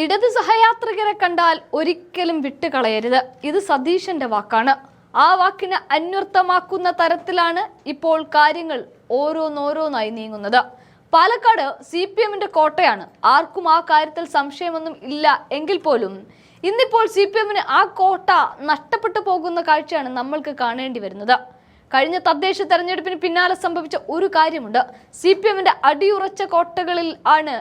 ഇടത് സഹയാത്രികരെ കണ്ടാൽ ഒരിക്കലും വിട്ടുകളയരുത്. ഇത് സതീശന്റെ വാക്കാണ്. ആ വാക്കിന് അന്വർത്ഥമാക്കുന്ന തരത്തിലാണ് ഇപ്പോൾ കാര്യങ്ങൾ ഓരോന്നോരോന്നായി നീങ്ങുന്നത്. പാലക്കാട് സി പി എമ്മിന്റെ കോട്ടയാണ്. ആർക്കും ആ കാര്യത്തിൽ സംശയമൊന്നും ഇല്ല എങ്കിൽ പോലും. ഇന്നിപ്പോൾ സി പി എമ്മിന് ആ കോട്ട നഷ്ടപ്പെട്ടു പോകുന്ന കാഴ്ചയാണ് നമ്മൾക്ക് കാണേണ്ടി വരുന്നത്. കഴിഞ്ഞ തദ്ദേശ തെരഞ്ഞെടുപ്പിന് പിന്നാലെ സംഭവിച്ച ഒരു കാര്യമുണ്ട്. സി പി എമ്മിന്റെ അടിയുറച്ച കോട്ടകളിൽ ആണ്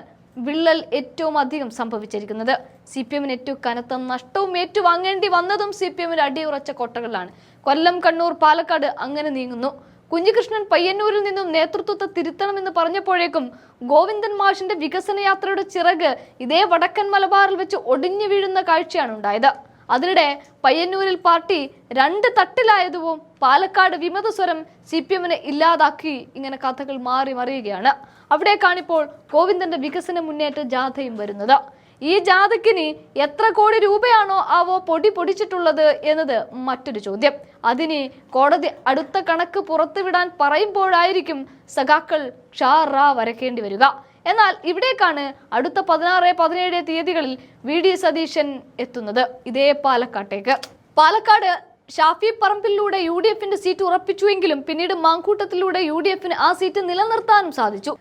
വിള്ളൽ ഏറ്റവും അധികം സംഭവിച്ചിരിക്കുന്നത്. സി പി എമ്മിന് ഏറ്റവും കനത്ത നഷ്ടവും ഏറ്റുവാങ്ങേണ്ടി വന്നതും സി പി എമ്മിന്റെ അടിയുറച്ച കോട്ടകളിലാണ്. കൊല്ലം കണ്ണൂർ പാലക്കാട് അങ്ങനെ നീങ്ങുന്നു. കുഞ്ഞികൃഷ്ണൻ പയ്യന്നൂരിൽ നിന്നും നേതൃത്വത്തെ തിരുത്തണമെന്ന് പറഞ്ഞപ്പോഴേക്കും ഗോവിന്ദൻ മാഷിന്റെ വികസന യാത്രയുടെ ചിറക് ഇതേ വടക്കൻ മലബാറിൽ വെച്ച് ഒടിഞ്ഞു വീഴുന്ന കാഴ്ചയാണ് ഉണ്ടായത്. അതിനിടെ പയ്യന്നൂരിൽ പാർട്ടി രണ്ട് തട്ടിലായതും പാലക്കാട് വിമതസ്വരം സി പി എമ്മിനെ ഇല്ലാതാക്കി ഇങ്ങനെ കഥകൾ മാറി മറിയുകയാണ്. അവിടേക്കാണിപ്പോൾ ഗോവിന്ദന്റെ വികസന മുന്നേറ്റ ജാഥയും വരുന്നത്. ഈ ജാഥയ്ക്കിനി എത്ര കോടി രൂപയാണോ ആവോ പൊടി പൊടിച്ചിട്ടുള്ളത് എന്നത് മറ്റൊരു ചോദ്യം. അതിന് കോടതി അടുത്ത കണക്ക് പുറത്തുവിടാൻ പറയുമ്പോഴായിരിക്കും സഖാക്കൾ ക്ഷാറ വരക്കേണ്ടി വരിക. എന്നാൽ ഇവിടേക്കാണ് അടുത്ത പതിനാറ് പതിനേഴ് തീയതികളിൽ വി. ഡി. സതീശൻ എത്തുന്നത്. ഇതേ പാലക്കാട്ടേക്ക്. പാലക്കാട് ഷാഫി പറമ്പിലൂടെ യു ഡി എഫിന്റെ സീറ്റ് ഉറപ്പിച്ചുവെങ്കിലും പിന്നീട് മാങ്കൂട്ടത്തിലൂടെ യു ഡി എഫിന് ആ സീറ്റ് നിലനിർത്താനും സാധിച്ചു.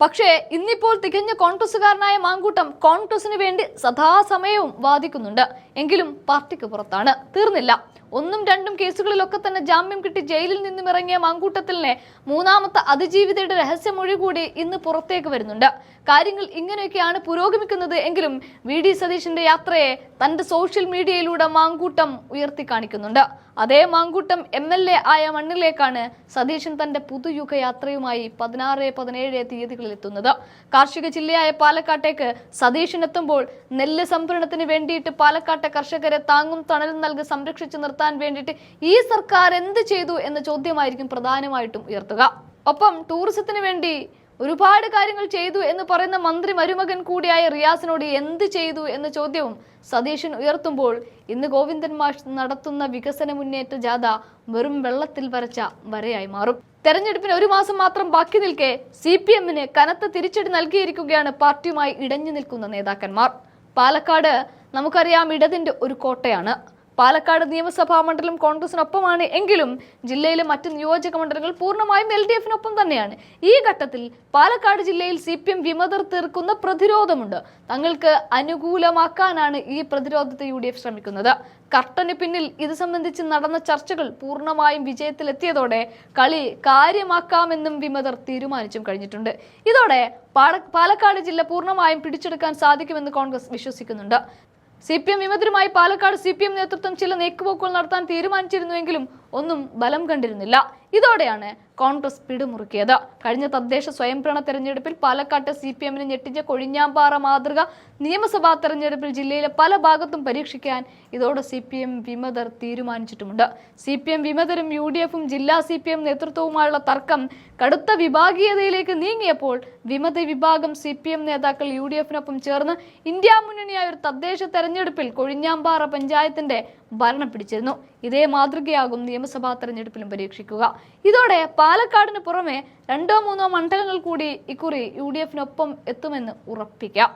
പക്ഷേ ഇന്നിപ്പോൾ തികഞ്ഞ കോൺഗ്രസുകാരനായ മാങ്കൂട്ടം കോൺഗ്രസിന് വേണ്ടി സദാസമയവും വാദിക്കുന്നുണ്ട്. എങ്കിലും പാർട്ടിക്ക് പുറത്താണ്. തീർന്നില്ല. ഒന്നും രണ്ടും കേസുകളിലൊക്കെ തന്നെ ജാമ്യം കിട്ടി ജയിലിൽ നിന്നും ഇറങ്ങിയ മങ്കൂട്ടത്തിലിനെ മൂന്നാമത്തെ അതിജീവിതയുടെ രഹസ്യമൊഴി കൂടി ഇന്ന് പുറത്തേക്ക് വരുന്നുണ്ട്. കാര്യങ്ങൾ ഇങ്ങനെയൊക്കെയാണ് പുരോഗമിക്കുന്നത് എങ്കിലും വി ഡി സതീഷിന്റെ യാത്രയെ തന്റെ സോഷ്യൽ മീഡിയയിലൂടെ മാങ്കൂട്ടം ഉയർത്തി കാണിക്കുന്നുണ്ട്. അതേ മാങ്കൂട്ടം എം എൽ എ ആയ മണ്ണിലേക്കാണ് സതീശൻ തന്റെ പുതുയുഗ യാത്രയുമായി പതിനാറ് പതിനേഴ് തീയതികളിൽ എത്തുന്നത്. കാർഷിക ജില്ലയായ പാലക്കാട്ടേക്ക് സതീശൻ എത്തുമ്പോൾ നെല്ല് സംഭരണത്തിന് വേണ്ടിയിട്ട് പാലക്കാട്ടെ കർഷകരെ താങ്ങും തണലും നൽകി സംരക്ഷിച്ചു നിർത്താൻ വേണ്ടിയിട്ട് ഈ സർക്കാർ എന്ത് ചെയ്തു എന്ന ചോദ്യമായിരിക്കും പ്രധാനമായിട്ടും ഉയർത്തുക. ഒപ്പം ടൂറിസത്തിന് വേണ്ടി ഒരുപാട് കാര്യങ്ങൾ ചെയ്തു എന്ന് പറയുന്ന മന്ത്രി മരുമകൻ കൂടിയായ റിയാസിനോട് എന്ത് ചെയ്തു എന്ന ചോദ്യവും സതീശൻ ഉയർത്തുമ്പോൾ ഇന്ന് ഗോവിന്ദൻ മാഷ് നടത്തുന്ന വികസന മുന്നേറ്റ ജാഥ വെറും വെള്ളത്തിൽ വരച്ച വരയായി മാറും. തെരഞ്ഞെടുപ്പിന് ഒരു മാസം മാത്രം ബാക്കി നിൽക്കെ സി പി എമ്മിന് കനത്ത തിരിച്ചടി നൽകിയിരിക്കുകയാണ് പാർട്ടിയുമായി ഇടഞ്ഞു നിൽക്കുന്ന നേതാക്കന്മാർ. പാലക്കാട് നമുക്കറിയാം ഇടതിന്റെ ഒരു കോട്ടയാണ്. പാലക്കാട് നിയമസഭാ മണ്ഡലം കോൺഗ്രസിനൊപ്പമാണ്. എങ്കിലും ജില്ലയിലെ മറ്റ് നിയോജക മണ്ഡലങ്ങൾ പൂർണമായും എൽ ഡി എഫിനൊപ്പം തന്നെയാണ്. ഈ ഘട്ടത്തിൽ പാലക്കാട് ജില്ലയിൽ സി പി എം വിമതർ തീർക്കുന്ന പ്രതിരോധമുണ്ട്. തങ്ങൾക്ക് അനുകൂലമാക്കാനാണ് ഈ പ്രതിരോധത്തെ യു ഡി എഫ് ശ്രമിക്കുന്നത്. കർട്ടന് പിന്നിൽ ഇത് സംബന്ധിച്ച് നടന്ന ചർച്ചകൾ പൂർണമായും വിജയത്തിലെത്തിയതോടെ കളി കാര്യമാക്കാമെന്നും വിമതർ തീരുമാനിച്ചും കഴിഞ്ഞിട്ടുണ്ട്. ഇതോടെ പാലക്കാട് ജില്ല പൂർണമായും പിടിച്ചെടുക്കാൻ സാധിക്കുമെന്ന് കോൺഗ്രസ് വിശ്വസിക്കുന്നുണ്ട്. സി പി എം വിമതരുമായി പാലക്കാട് സി പി എം നേതൃത്വം ചില നീക്കുപോക്കുകൾ നടത്താൻ തീരുമാനിച്ചിരുന്നുവെങ്കിലും ഒന്നും ബലം കണ്ടിരുന്നില്ല. ഇതോടെയാണ് കോൺഗ്രസ് പിടിമുറുക്കിയത്. കഴിഞ്ഞ തദ്ദേശ സ്വയംഭരണ തെരഞ്ഞെടുപ്പിൽ പാലക്കാട്ട് സി പി എമ്മിന് ഞെട്ടിച്ച കൊഴിഞ്ഞാമ്പാറ മാതൃക നിയമസഭാ തെരഞ്ഞെടുപ്പിൽ ജില്ലയിലെ പല ഭാഗത്തും പരീക്ഷിക്കാൻ ഇതോടെ സി പി എം വിമതർ തീരുമാനിച്ചിട്ടുമുണ്ട്. സി പി എം വിമതരും യു ഡി എഫും ജില്ലാ സി പി എം നേതൃത്വവുമായുള്ള തർക്കം കടുത്ത വിഭാഗീയതയിലേക്ക് നീങ്ങിയപ്പോൾ വിമത വിഭാഗം സി പി എം നേതാക്കൾ യു ഡി എഫിനൊപ്പം ചേർന്ന് ഇന്ത്യ മുന്നണിയായ ഒരു തദ്ദേശ തെരഞ്ഞെടുപ്പിൽ കൊഴിഞ്ഞാമ്പാറ പഞ്ചായത്തിന്റെ ഭരണം പിടിച്ചിരുന്നു. ഇതേ മാതൃകയാകും നിയമസഭാ തെരഞ്ഞെടുപ്പിലും പരീക്ഷിക്കുക. ഇതോടെ പാലക്കാടിന് പുറമെ രണ്ടോ മൂന്നോ മണ്ഡലങ്ങൾ കൂടി ഇക്കുറി യു ഡി എത്തുമെന്ന് ഉറപ്പിക്കാം.